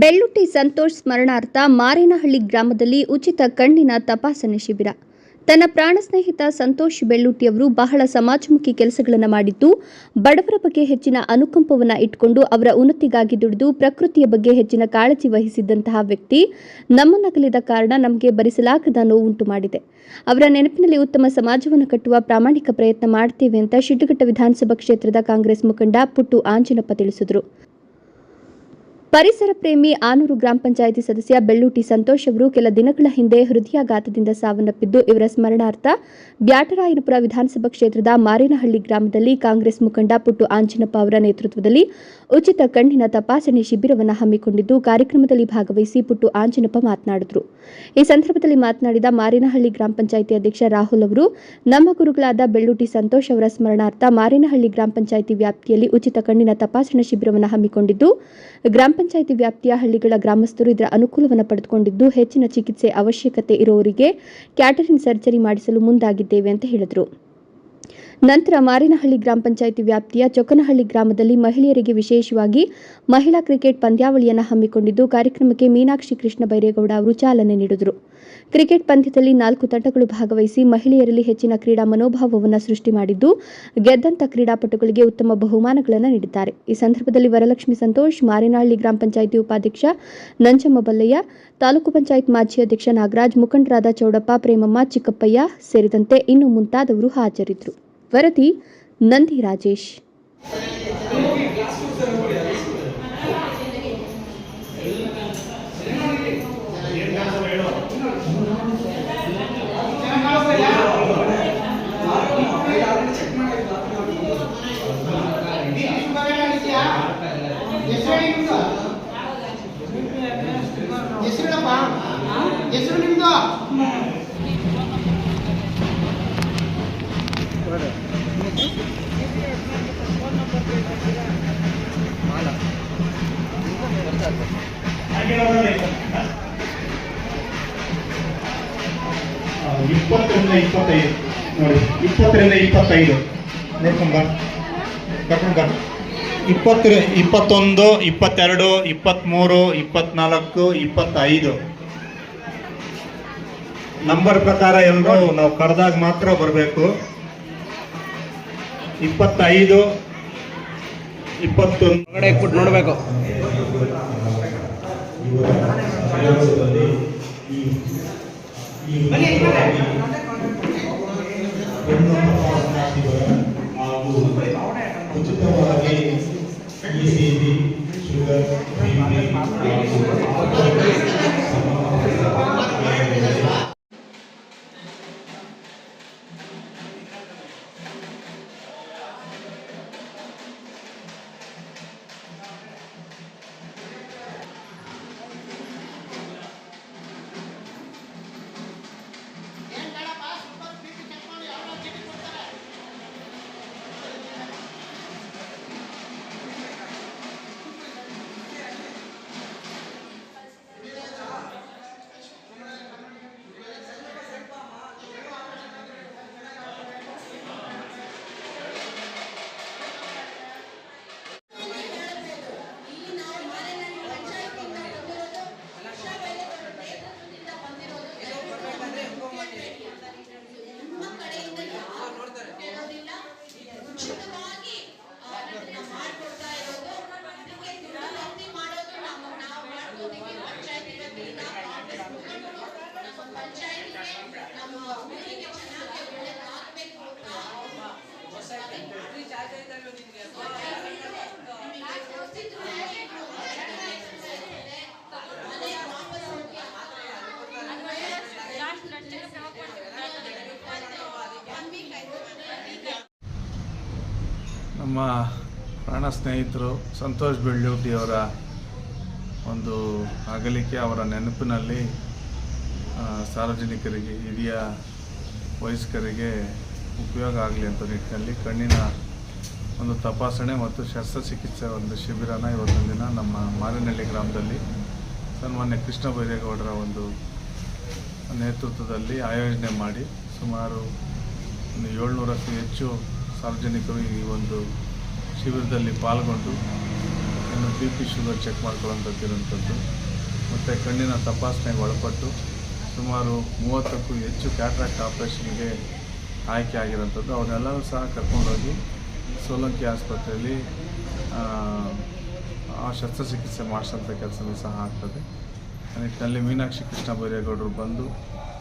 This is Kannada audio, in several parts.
ಬೆಳ್ಳುಟ್ಟಿ ಸಂತೋಷ್ ಸ್ಮರಣಾರ್ಥ ಮಾರೇನಹಳ್ಳಿ ಗ್ರಾಮದಲ್ಲಿ ಉಚಿತ ಕಣ್ಣಿನ ತಪಾಸಣೆ ಶಿಬಿರ. ತನ್ನ ಪ್ರಾಣ ಸ್ನೇಹಿತ ಸಂತೋಷ್ ಬೆಳ್ಳುಟ್ಟಿಯವರು ಬಹಳ ಸಮಾಜಮುಖಿ ಕೆಲಸಗಳನ್ನು ಮಾಡಿದ್ದು, ಬಡವರ ಬಗ್ಗೆ ಹೆಚ್ಚಿನ ಅನುಕಂಪವನ್ನು ಇಟ್ಟುಕೊಂಡು ಅವರ ಉನ್ನತಿಗಾಗಿ ದುಡಿದು ಪ್ರಕೃತಿಯ ಬಗ್ಗೆ ಹೆಚ್ಚಿನ ಕಾಳಜಿ ವಹಿಸಿದ್ದಂತಹ ವ್ಯಕ್ತಿ ನಮ್ಮನ್ನಗಲಿದ ಕಾರಣ ನಮಗೆ ಭರಿಸಲಾಗದ ನೋವುಂಟು ಮಾಡಿದೆ. ಅವರ ನೆನಪಿನಲ್ಲಿ ಉತ್ತಮ ಸಮಾಜವನ್ನು ಕಟ್ಟುವ ಪ್ರಾಮಾಣಿಕ ಪ್ರಯತ್ನ ಮಾಡ್ತೇವೆ ಅಂತ ಶಿಡ್ಡಘಟ್ಟ ವಿಧಾನಸಭಾ ಕ್ಷೇತ್ರದ ಕಾಂಗ್ರೆಸ್ ಮುಖಂಡ ಪುಟ್ಟು ಆಂಜನಪ್ಪ ತಿಳಿಸಿದರು. ಪರಿಸರ ಪ್ರೇಮಿ ಆನೂರು ಗ್ರಾಮ ಪಂಚಾಯಿತಿ ಸದಸ್ಯ ಬೆಳ್ಳೂಟಿ ಸಂತೋಷ್ ಅವರು ಕೆಲ ದಿನಗಳ ಹಿಂದೆ ಹೃದಯಾಘಾತದಿಂದ ಸಾವನ್ನಪ್ಪಿದ್ದು ಇವರ ಸ್ಮರಣಾರ್ಥ ಬ್ಯಾಟರಾಯನಪುರ ವಿಧಾನಸಭಾ ಕ್ಷೇತ್ರದ ಮಾರೇನಹಳ್ಳಿ ಗ್ರಾಮದಲ್ಲಿ ಕಾಂಗ್ರೆಸ್ ಮುಖಂಡ ಪುಟ್ಟು ಆಂಜನಪ್ಪ ಅವರ ನೇತೃತ್ವದಲ್ಲಿ ಉಚಿತ ಕಣ್ಣಿನ ತಪಾಸಣೆ ಶಿಬಿರವನ್ನು ಹಮ್ಮಿಕೊಂಡಿದ್ದು ಕಾರ್ಯಕ್ರಮದಲ್ಲಿ ಭಾಗವಹಿಸಿ ಪುಟ್ಟು ಆಂಜನಪ್ಪ ಮಾತನಾಡಿದರು. ಈ ಸಂದರ್ಭದಲ್ಲಿ ಮಾತನಾಡಿದ ಮಾರೇನಹಳ್ಳಿ ಗ್ರಾಮ ಪಂಚಾಯಿತಿ ಅಧ್ಯಕ್ಷ ರಾಹುಲ್ ಅವರು, ನಮ್ಮ ಗುರುಗಳಾದ ಬೆಳ್ಳೂಟಿ ಸಂತೋಷ್ ಅವರ ಸ್ಮರಣಾರ್ಥ ಮಾರೇನಹಳ್ಳಿ ಗ್ರಾಮ ಪಂಚಾಯಿತಿ ವ್ಯಾಪ್ತಿಯಲ್ಲಿ ಉಚಿತ ಕಣ್ಣಿನ ತಪಾಸಣಾ ಶಿಬಿರವನ್ನು ಹಮ್ಮಿಕೊಂಡಿದ್ದು, ಗ್ರಾಮ ಪಂಚಾಯಿತಿ ವ್ಯಾಪ್ತಿಯ ಹಳ್ಳಿಗಳ ಗ್ರಾಮಸ್ಥರು ಇದರ ಅನುಕೂಲವನ್ನು ಪಡೆದುಕೊಂಡಿದ್ದು ಹೆಚ್ಚಿನ ಚಿಕಿತ್ಸೆ ಅವಶ್ಯಕತೆ ಇರುವವರಿಗೆ ಕ್ಯಾಟರಿನ್ ಸರ್ಜರಿ ಮಾಡಿಸಲು ಮುಂದಾಗಿದ್ದೇವೆ ಅಂತ ಹೇಳಿದರು. ನಂತರ ಮಾರಿನಹಳ್ಳಿ ಗ್ರಾಮ ಪಂಚಾಯಿತಿ ವ್ಯಾಪ್ತಿಯ ಚೊಕ್ಕನಹಳ್ಳಿ ಗ್ರಾಮದಲ್ಲಿ ಮಹಿಳೆಯರಿಗೆ ವಿಶೇಷವಾಗಿ ಮಹಿಳಾ ಕ್ರಿಕೆಟ್ ಪಂದ್ಯಾವಳಿಯನ್ನು ಹಮ್ಮಿಕೊಂಡಿದ್ದು, ಕಾರ್ಯಕ್ರಮಕ್ಕೆ ಮೀನಾಕ್ಷಿ ಕೃಷ್ಣ ಬೈರೇಗೌಡ ಅವರು ಚಾಲನೆ ನೀಡಿದರು. ಕ್ರಿಕೆಟ್ ಪಂದ್ಯದಲ್ಲಿ ನಾಲ್ಕು ತಂಡಗಳು ಭಾಗವಹಿಸಿ ಮಹಿಳೆಯರಲ್ಲಿ ಹೆಚ್ಚಿನ ಕ್ರೀಡಾ ಮನೋಭಾವವನ್ನು ಸೃಷ್ಟಿ ಮಾಡಿದ್ದು, ಗೆದ್ದಂತ ಕ್ರೀಡಾಪಟುಗಳಿಗೆ ಉತ್ತಮ ಬಹುಮಾನಗಳನ್ನು ನೀಡಿದ್ದಾರೆ. ಈ ಸಂದರ್ಭದಲ್ಲಿ ವರಲಕ್ಷ್ಮಿ ಸಂತೋಷ್, ಮಾರಿನಹಳ್ಳಿ ಗ್ರಾಮ ಪಂಚಾಯಿತಿ ಉಪಾಧ್ಯಕ್ಷ ನಂಜಮ್ಮ ಬಲ್ಲಯ್ಯ, ತಾಲೂಕು ಪಂಚಾಯತ್ ಮಾಜಿ ಅಧ್ಯಕ್ಷ ನಾಗರಾಜ್, ಮುಖಂಡರಾದ ಚೌಡಪ್ಪ, ಪ್ರೇಮಮ್ಮ, ಚಿಕ್ಕಪ್ಪಯ್ಯ ಸೇರಿದಂತೆ ಇನ್ನು ಮುಂತಾದವರು ಹಾಜರಿದ್ದರು. ವರದಿ ನಂದಿ ರಾಜೇಶ್ ಹೆಸರಿಡಪ್ಪ ಹೆಸರು ನಿಮ್ದು ಇಪ್ಪತ್ತೈದು. ನೋಡಿ ಇಪ್ಪತ್ತರಿಂದ ಇಪ್ಪತ್ತೈದು. ನೋಡ್ಕೊಂಡ್ಬಾ ಕರ್ಕೊಂಡ್ ಬಾ. ಇಪ್ಪತ್ತರ ಇಪ್ಪತ್ತೊಂದು ಇಪ್ಪತ್ತೆರಡು ಇಪ್ಪತ್ತ್ಮೂರು ಇಪ್ಪತ್ನಾಲ್ಕು ಇಪ್ಪತ್ತೈದು. ನಂಬರ್ ಪ್ರಕಾರ ಎಲ್ಲರೂ ನಾವು ಕರೆದಾಗ ಮಾತ್ರ ಬರಬೇಕು. ಇಪ್ಪತ್ತೈದು ಇಪ್ಪತ್ತೊಂದು. ಹೊರಗಡೆ ಇಟ್ಬಿಟ್ಟು ನೋಡಬೇಕು. ಹಾಗೂ ಉಚಿತವಾಗಿ ಇಸಿಜಿ ಶುಗರ್ ಬಿಪಿ ಹಾಗೂ ನಮ್ಮ ಪ್ರಾಣ ಸ್ನೇಹಿತರು ಸಂತೋಷ್ ಬೆಳ್ಳೂಟಿಯವರ ಒಂದು ಅಗಲಿಕೆ ಅವರ ನೆನಪಿನಲ್ಲಿ ಸಾರ್ವಜನಿಕರಿಗೆ, ಹಿರಿಯ ವಯಸ್ಕರಿಗೆ ಉಪಯೋಗ ಆಗಲಿ ಅಂತ ನಿಟ್ಟಿನಲ್ಲಿ ಕಣ್ಣಿನ ಒಂದು ತಪಾಸಣೆ ಮತ್ತು ಶಸ್ತ್ರಚಿಕಿತ್ಸೆ ಒಂದು ಶಿಬಿರನ ಇವತ್ತಿನ ದಿನ ನಮ್ಮ ಮಾರಿನಹಳ್ಳಿ ಗ್ರಾಮದಲ್ಲಿ ಸನ್ಮಾನ್ಯ ಕೃಷ್ಣ ಬೈರೇಗೌಡರ ಒಂದು ನೇತೃತ್ವದಲ್ಲಿ ಆಯೋಜನೆ ಮಾಡಿ ಸುಮಾರು ಒಂದು ಏಳ್ನೂರಕ್ಕೂ ಹೆಚ್ಚು ಸಾರ್ವಜನಿಕರು ಈ ಒಂದು ಶಿಬಿರದಲ್ಲಿ ಪಾಲ್ಗೊಂಡು ಇನ್ನು ಬಿ ಪಿ ಶುಗರ್ ಚೆಕ್ ಮಾಡ್ಕೊಳ್ಳೋಂಥದ್ದಿರುವಂಥದ್ದು ಮತ್ತು ಕಣ್ಣಿನ ತಪಾಸಣೆಗೆ ಒಳಪಟ್ಟು ಸುಮಾರು ಮೂವತ್ತಕ್ಕೂ ಹೆಚ್ಚು ಕ್ಯಾಟ್ರಾಕ್ಟ್ ಆಪರೇಷನ್ಗೆ ಆಯ್ಕೆ ಆಗಿರೋಂಥದ್ದು. ಅವನ್ನೆಲ್ಲರೂ ಸಹ ಕರ್ಕೊಂಡೋಗಿ ಸೋಲಂಕಿ ಆಸ್ಪತ್ರೆಯಲ್ಲಿ ಆ, ಶಸ್ತ್ರಚಿಕಿತ್ಸೆ ಮಾಡಿಸೋಂಥ ಕೆಲಸನೂ ಸಹ ಆಗ್ತದೆ. ಆ ನಿಟ್ಟಿನಲ್ಲಿ ಮೀನಾಕ್ಷಿ ಕೃಷ್ಣ ಬೈರೇಗೌಡರು ಬಂದು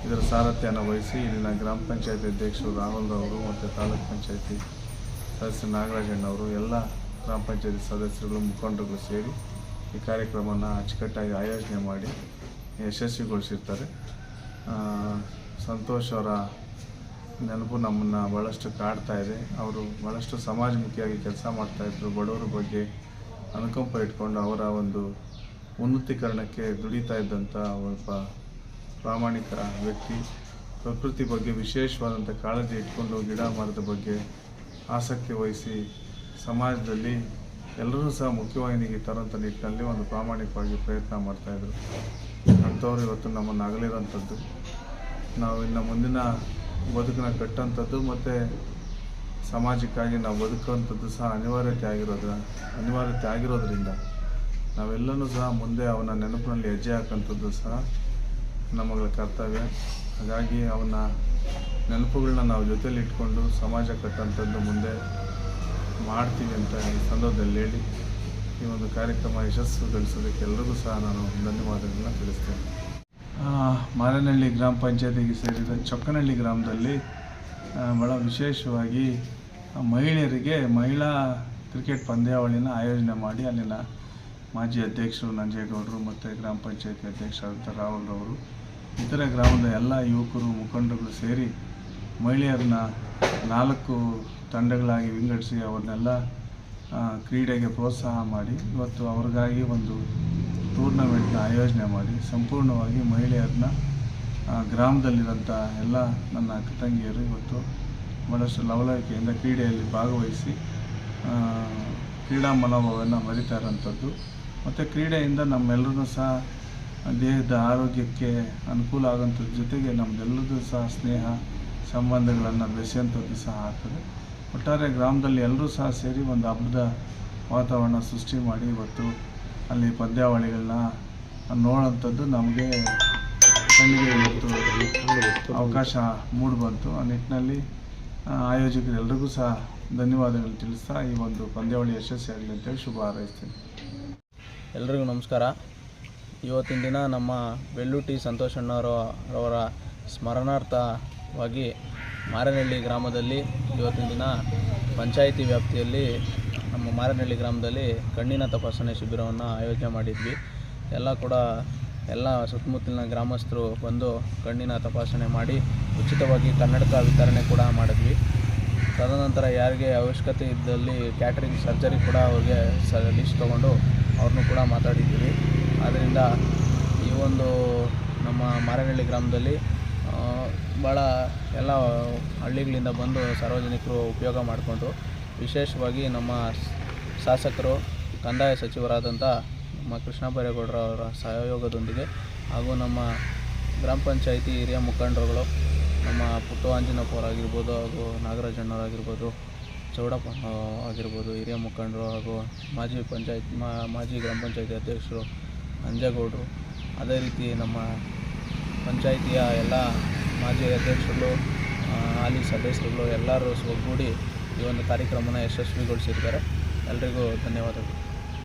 ಇದರ ಸಾರಥ್ಯನ ವಹಿಸಿ ಇಲ್ಲಿನ ಗ್ರಾಮ ಪಂಚಾಯತಿ ಅಧ್ಯಕ್ಷರು ರಾಹುಲ್ ಅವರು ಮತ್ತು ತಾಲೂಕ್ ಪಂಚಾಯತಿ ಸದಸ್ಯ ನಾಗರಾಜಣ್ಣವರು ಎಲ್ಲ ಗ್ರಾಮ ಪಂಚಾಯತಿ ಸದಸ್ಯರುಗಳು ಮುಖಂಡರುಗಳು ಸೇರಿ ಈ ಕಾರ್ಯಕ್ರಮವನ್ನು ಅಚ್ಚುಕಟ್ಟಾಗಿ ಆಯೋಜನೆ ಮಾಡಿ ಯಶಸ್ವಿಗೊಳಿಸಿರ್ತಾರೆ. ಸಂತೋಷ್ ಅವರ ನೆನಪು ನಮ್ಮನ್ನು ಭಾಳಷ್ಟು ಕಾಡ್ತಾ ಇದೆ. ಅವರು ಭಾಳಷ್ಟು ಸಮಾಜಮುಖಿಯಾಗಿ ಕೆಲಸ ಮಾಡ್ತಾಯಿದ್ರು ಬಡವರ ಬಗ್ಗೆ ಅನುಕಂಪ ಇಟ್ಕೊಂಡು ಅವರ ಒಂದು ಉನ್ನತೀಕರಣಕ್ಕೆ ದುಡಿತಾ ಇದ್ದಂಥ ಒಬ್ಬ ಪ್ರಾಮಾಣಿಕ ವ್ಯಕ್ತಿ. ಪ್ರಕೃತಿ ಬಗ್ಗೆ ವಿಶೇಷವಾದಂಥ ಕಾಳಜಿ ಇಟ್ಕೊಂಡು ಗಿಡ ಮರದ ಬಗ್ಗೆ ಆಸಕ್ತಿ ವಹಿಸಿ ಸಮಾಜದಲ್ಲಿ ಎಲ್ಲರೂ ಸಹ ಮುಖ್ಯವಾಹಿನಿಗೆ ತರೋಂಥ ನಿಟ್ಟಿನಲ್ಲಿ ಒಂದು ಪ್ರಾಮಾಣಿಕವಾಗಿ ಪ್ರಯತ್ನ ಮಾಡ್ತಾಯಿದ್ರು ಅಂಥವ್ರು ಇವತ್ತು ನಮ್ಮನ್ನು ಅಗಲಿರೋಂಥದ್ದು ನಾವು ಇನ್ನು ಮುಂದಿನ ಬದುಕನ್ನ ಕಟ್ಟೋಂಥದ್ದು ಮತ್ತು ಸಮಾಜಕ್ಕಾಗಿ ನಾವು ಬದುಕುವಂಥದ್ದು ಸಹ ಅನಿವಾರ್ಯತೆ ಆಗಿರೋದ್ರ, ಅನಿವಾರ್ಯತೆ ಆಗಿರೋದ್ರಿಂದ ನಾವೆಲ್ಲನೂ ಸಹ ಮುಂದೆ ಅವನ ನೆನಪಿನಲ್ಲಿ ಹೆಜ್ಜೆ ಹಾಕೋಂಥದ್ದು ಸಹ ನಮ್ಮಗಳ ಕರ್ತವ್ಯ. ಹಾಗಾಗಿ ಅವನ ನೆನಪುಗಳನ್ನ ನಾವು ಜೊತೆಯಲ್ಲಿ ಇಟ್ಕೊಂಡು ಸಮಾಜ ಕಟ್ಟಂಥದ್ದು ಮುಂದೆ ಮಾಡ್ತೀವಿ ಅಂತ ಈ ಸಂದರ್ಭದಲ್ಲಿ ಹೇಳಿ ಈ ಒಂದು ಕಾರ್ಯಕ್ರಮ ಯಶಸ್ಸುಗೊಳಿಸೋದಕ್ಕೆ ಎಲ್ರಿಗೂ ಸಹ ನಾನು ಧನ್ಯವಾದಗಳನ್ನ ತಿಳಿಸ್ತೇನೆ. ಮಾರನಹಳ್ಳಿ ಗ್ರಾಮ ಪಂಚಾಯತಿಗೆ ಸೇರಿದ ಚೊಕ್ಕನಹಳ್ಳಿ ಗ್ರಾಮದಲ್ಲಿ ಬಹಳ ವಿಶೇಷವಾಗಿ ಮಹಿಳೆಯರಿಗೆ ಮಹಿಳಾ ಕ್ರಿಕೆಟ್ ಪಂದ್ಯಾವಳಿನ ಆಯೋಜನೆ ಮಾಡಿ ಅಲ್ಲಿನ ಮಾಜಿ ಅಧ್ಯಕ್ಷರು ನಂಜೇಗೌಡರು ಮತ್ತು ಗ್ರಾಮ ಪಂಚಾಯತಿ ಅಧ್ಯಕ್ಷರಾದಂಥ ರಾಹುಲ್ ಅವರು ಇತರ ಗ್ರಾಮದ ಎಲ್ಲ ಯುವಕರು ಮುಖಂಡರುಗಳು ಸೇರಿ ಮಹಿಳೆಯರನ್ನ ನಾಲ್ಕು ತಂಡಗಳಾಗಿ ವಿಂಗಡಿಸಿ ಅವ್ರನ್ನೆಲ್ಲ ಕ್ರೀಡೆಗೆ ಪ್ರೋತ್ಸಾಹ ಮಾಡಿ, ಇವತ್ತು ಅವ್ರಿಗಾಗಿ ಒಂದು ಟೂರ್ನಮೆಂಟ್ನ ಆಯೋಜನೆ ಮಾಡಿ, ಸಂಪೂರ್ಣವಾಗಿ ಮಹಿಳೆಯರನ್ನ ಗ್ರಾಮದಲ್ಲಿರೋಂಥ ಎಲ್ಲ ನನ್ನ ಅಕ್ಕ ತಂಗಿಯರು ಇವತ್ತು ಭಾಳಷ್ಟು ಲವಲವಿಕೆಯಿಂದ ಕ್ರೀಡೆಯಲ್ಲಿ ಭಾಗವಹಿಸಿ ಕ್ರೀಡಾ ಮನೋಭಾವವನ್ನು ಮರಿತಾ ಇರೋಂಥದ್ದು ಮತ್ತು ಕ್ರೀಡೆಯಿಂದ ನಮ್ಮೆಲ್ಲರೂ ಸಹ ದೇಹದ ಆರೋಗ್ಯಕ್ಕೆ ಅನುಕೂಲ ಆಗೋಂಥದ್ದು ಜೊತೆಗೆ ನಮ್ದೆಲ್ಲದೂ ಸಹ ಸ್ನೇಹ, ಸಂಬಂಧಗಳನ್ನು ಬೆಸೆಯುವಂಥದ್ದು ಸಹ ಆಗ್ತದೆ. ಒಟ್ಟಾರೆ ಗ್ರಾಮದಲ್ಲಿ ಎಲ್ಲರೂ ಸಹ ಸೇರಿ ಒಂದು ಹಬ್ಬದ ವಾತಾವರಣ ಸೃಷ್ಟಿ ಮಾಡಿ ಇವತ್ತು ಅಲ್ಲಿ ಪದ್ಯಾವಳಿಗಳನ್ನ ನೋಡೋಂಥದ್ದು ನಮಗೆ ಕಣ್ಣಿಗೆ ಇವತ್ತು ಅವಕಾಶ ಮೂಡಿಬಂತು. ಆ ನಿಟ್ಟಿನಲ್ಲಿ ಆಯೋಜಕರೆಲ್ಲರಿಗೂ ಸಹ ಧನ್ಯವಾದಗಳು ತಿಳಿಸ್ತಾ ಈ ಒಂದು ಪಂದ್ಯಾವಳಿ ಯಶಸ್ವಿಯಾಗಲಿ ಅಂತೇಳಿ ಶುಭ ಹಾರೈಸ್ತೀನಿ. ಎಲ್ರಿಗೂ ನಮಸ್ಕಾರ. ಇವತ್ತಿನ ದಿನ ನಮ್ಮ ಬೆಳ್ಳೂಟಿ ಸಂತೋಷಣ್ಣರವರ ಸ್ಮರಣಾರ್ಥವಾಗಿ ಮಾರನಹಳ್ಳಿ ಗ್ರಾಮದಲ್ಲಿ ಇವತ್ತಿನ ದಿನ ಪಂಚಾಯಿತಿ ವ್ಯಾಪ್ತಿಯಲ್ಲಿ ನಮ್ಮ ಮಾರನಹಳ್ಳಿ ಗ್ರಾಮದಲ್ಲಿ ಕಣ್ಣಿನ ತಪಾಸಣೆ ಶಿಬಿರವನ್ನು ಆಯೋಜನೆ ಮಾಡಿದ್ವಿ. ಎಲ್ಲ ಕೂಡ ಎಲ್ಲ ಸುತ್ತಮುತ್ತಲಿನ ಗ್ರಾಮಸ್ಥರು ಬಂದು ಕಣ್ಣಿನ ತಪಾಸಣೆ ಮಾಡಿ ಉಚಿತವಾಗಿ ಕನ್ನಡಕ ವಿತರಣೆ ಕೂಡ ಮಾಡಿದ್ವಿ. ತದನಂತರ ಯಾರಿಗೆ ಅವಶ್ಯಕತೆ ಇದ್ದಲ್ಲಿ ಕ್ಯಾಟ್ರಿಂಗ್ ಸರ್ಜರಿ ಕೂಡ ಅವ್ರಿಗೆ ಸ ಲಿಸ್ಟ್ ತೊಗೊಂಡು ಅವ್ರನ್ನೂ ಕೂಡ ಮಾತಾಡಿದ್ದೀವಿ. ಆದ್ದರಿಂದ ಈ ಒಂದು ನಮ್ಮ ಮಾರನಹಳ್ಳಿ ಗ್ರಾಮದಲ್ಲಿ ಭಾಳ ಎಲ್ಲ ಹಳ್ಳಿಗಳಿಂದ ಬಂದು ಸಾರ್ವಜನಿಕರು ಉಪಯೋಗ ಮಾಡಿಕೊಂಡು ವಿಶೇಷವಾಗಿ ನಮ್ಮ ಶಾಸಕರು, ಕಂದಾಯ ಸಚಿವರಾದಂಥ ನಮ್ಮ ಕೃಷ್ಣ ಬೈರೇಗೌಡರ ಅವರ ಸಹಯೋಗದೊಂದಿಗೆ ಹಾಗೂ ನಮ್ಮ ಗ್ರಾಮ ಪಂಚಾಯಿತಿ ಹಿರಿಯ ಮುಖಂಡರುಗಳು, ನಮ್ಮ ಪುಟ್ಟು ಆಂಜನಪ್ಪ ಆಗಿರ್ಬೋದು ಹಾಗೂ ನಾಗರಾಜಣ್ಣವರಾಗಿರ್ಬೋದು ಚೌಡಪ್ಪ ಆಗಿರ್ಬೋದು, ಹಿರಿಯ ಮುಖಂಡರು ಹಾಗೂ ಮಾಜಿ ಪಂಚಾಯತ್ ಮಾಜಿ ಗ್ರಾಮ ಪಂಚಾಯತಿ ಅಧ್ಯಕ್ಷರು ಅಂಜೇಗೌಡರು. ಅದೇ ರೀತಿ ನಮ್ಮ ಪಂಚಾಯಿತಿಯ ಎಲ್ಲ ಮಾಜಿ ಅಧ್ಯಕ್ಷರುಗಳು ಹಾಲಿ ಸದಸ್ಯರುಗಳು ಎಲ್ಲರೂ ಒಗ್ಗೂಡಿ ಈ ಒಂದು ಕಾರ್ಯಕ್ರಮನ ಯಶಸ್ವಿಗೊಳಿಸಿದ್ದಾರೆ. ಎಲ್ರಿಗೂ ಧನ್ಯವಾದಗಳು.